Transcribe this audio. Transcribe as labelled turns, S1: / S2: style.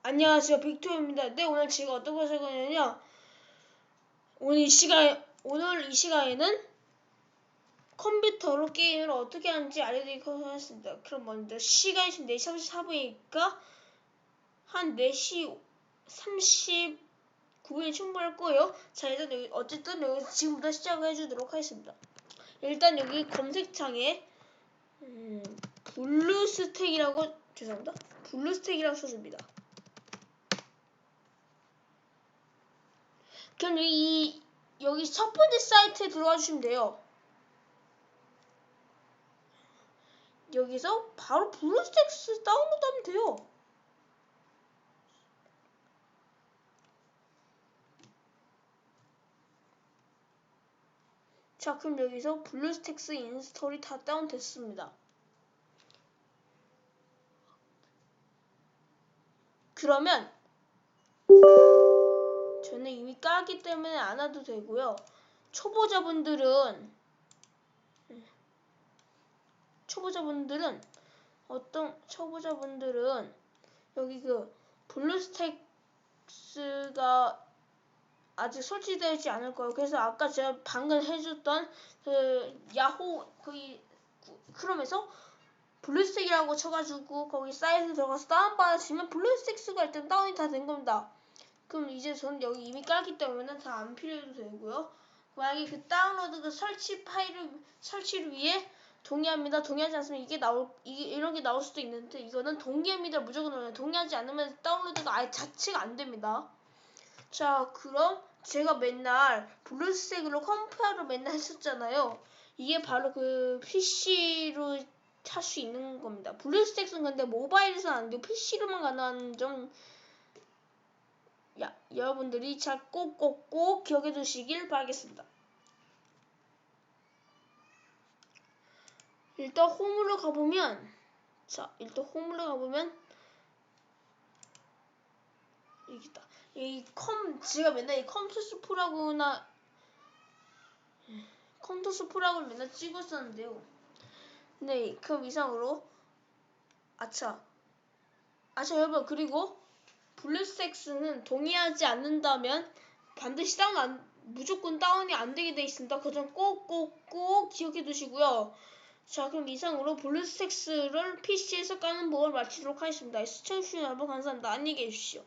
S1: 안녕하세요 빅토입니다. 네 오늘 제가 어떤 것을 할 거냐면요. 오늘 이 시간 오늘 이 시간에는 컴퓨터로 게임을 어떻게 하는지 알려드리도록 하겠습니다. 그럼 먼저 시간이 지금 4시 34분이니까 한 4시 39분이 충분할 거예요. 자 일단 여기 어쨌든 여기 지금부터 시작을 해주도록 하겠습니다. 일단 여기 검색창에 음, 블루스택이라고 죄송합니다. 블루스택이라고 써줍니다. 그럼 여기 여기 첫 번째 사이트에 들어와 주시면 돼요. 여기서 바로 블루스택스 다운로드 하면 돼요. 자, 그럼 여기서 블루스택스 인스톨이 다 다운됐습니다. 그러면 저는 이미 깔기 때문에 안 와도 되고요. 초보자분들은 초보자분들은 어떤 초보자분들은 여기 그 블루스택스가 아직 설치되지 않을 거예요. 그래서 아까 제가 방금 해줬던 그 야호 거기 크롬에서 블루스택이라고 쳐가지고 거기 사이트 들어가서 다운받으시면 블루스택스가 일단 다운이 다 된 겁니다. 그럼 이제 저는 여기 이미 깔기 때문에 다 안 필요해도 되고요. 만약에 그 다운로드 그 설치 파일을 설치를 위해 동의합니다. 동의하지 않으면 이게 나올 이게 이런 게 나올 수도 있는데 이거는 동의합니다. 무조건 동의. 동의하지 않으면 다운로드가 아예 자체가 안 됩니다. 자, 그럼 제가 맨날 블루스택으로 컴퓨터로 맨날 했었잖아요. 이게 바로 그 PC로 할 수 있는 겁니다. 블루스택은 근데 모바일에서는 안 되고 PC로만 가능한 점 야, 여러분들이 잘 꼭꼭꼭 기억해 두시길 바라겠습니다. 일단 홈으로 가보면 자 일단 홈으로 가보면 여기다 이 컴 제가 맨날 이 컴투스 프라구나 컴투스 프라구를 맨날 찍었었는데요. 네, 그 이상으로 아차 아차 여러분 그리고 블루섹스는 동의하지 않는다면 반드시 다운 안, 무조건 다운이 안 되게 돼 있습니다. 그 점 꼭꼭꼭 기억해 두시고요. 자 그럼 이상으로 블루스택스를 PC에서 까는 법을 마치도록 하겠습니다. 시청해주신 여러분 감사합니다. 안녕히 계십시오.